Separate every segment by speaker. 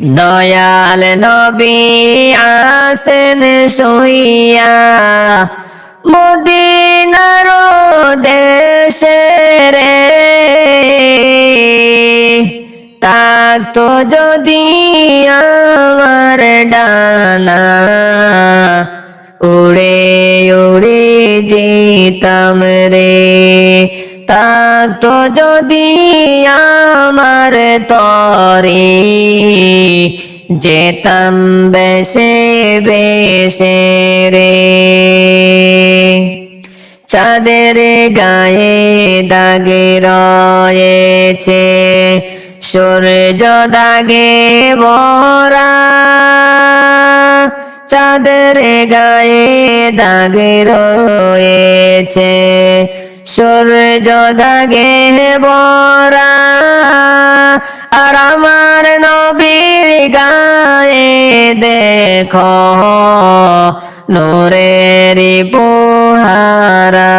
Speaker 1: দয়াল নবী আসেন শুইয়া মদিনার দেশে রে। তো যদি আমার ডানা উড়ে উড়ে যেতাম রে। তো যদি আমার তরে যেতাম বেশে বেশে রে। চাঁদের গায়ে দাগে রয়েছে, সূর্য দাগে বরা চাঁদের গায়ে দাগে রয়েছে সূর্য দাগে বরা, আর আমার নবীর গায়ে দেখো নূরের পোহারা।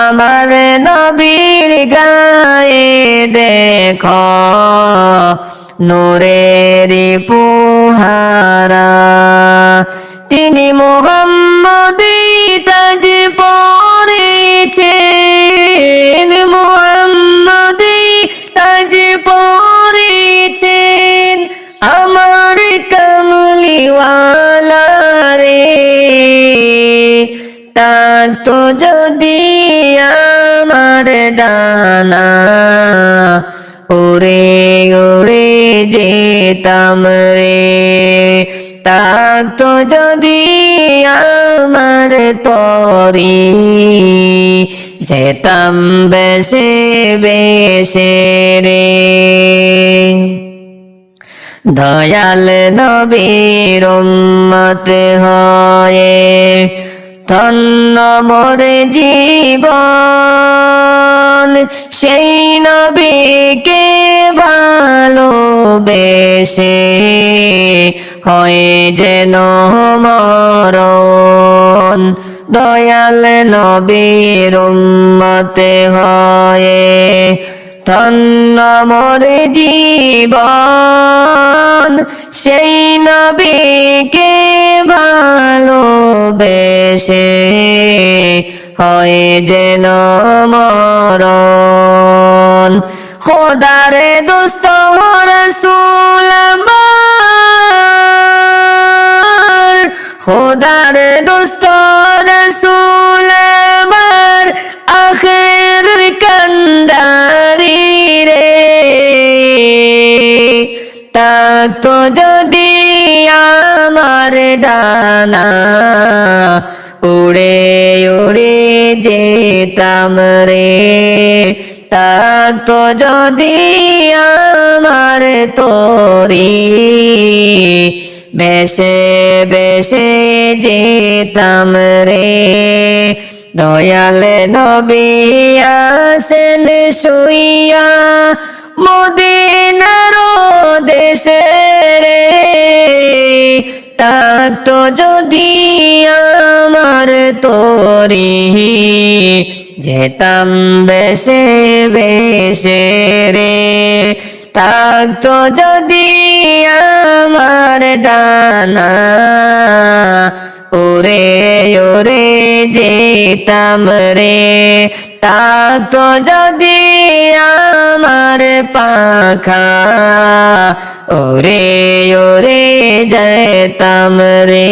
Speaker 1: আমার নবীর গায়ে দেখো নূরের পোহারা ডানা উড়ে উড়ে যেতাম রে, তা তো যদি আমার তরি যেতাম বেশে বেশে রে। দয়াল নবীর উম্মত হয়ে ধন্য মোর জীবন। সেই নবীকে ভালোবেসে হয় যেন মরণ। দয়াল নবীর উম্মত হয়ে ধন্য মোর জীবন। সেই নবীকে ভালোবেসে হয় যেন মরণ খোদারে দোস্ত রসুল খোদারে দোস্ত রসুল আখের কন্দারি রে। তা তো যদি আমার ডানা উড়ে উড়ে যেতাম রে। তা যদি আমার তোরি, বেশে বেশে যেতাম রে। দয়াল নবী আসেন শুইয়া মদিনার দেশে রে। তা তো যদি আমার তোরি যেতাম বেশে বেশে রে। তা যদি আমার ডানা ওরে ওরে যেতাম রে। তো যদি আমার পাখা ওরে ওরে যেতাম রে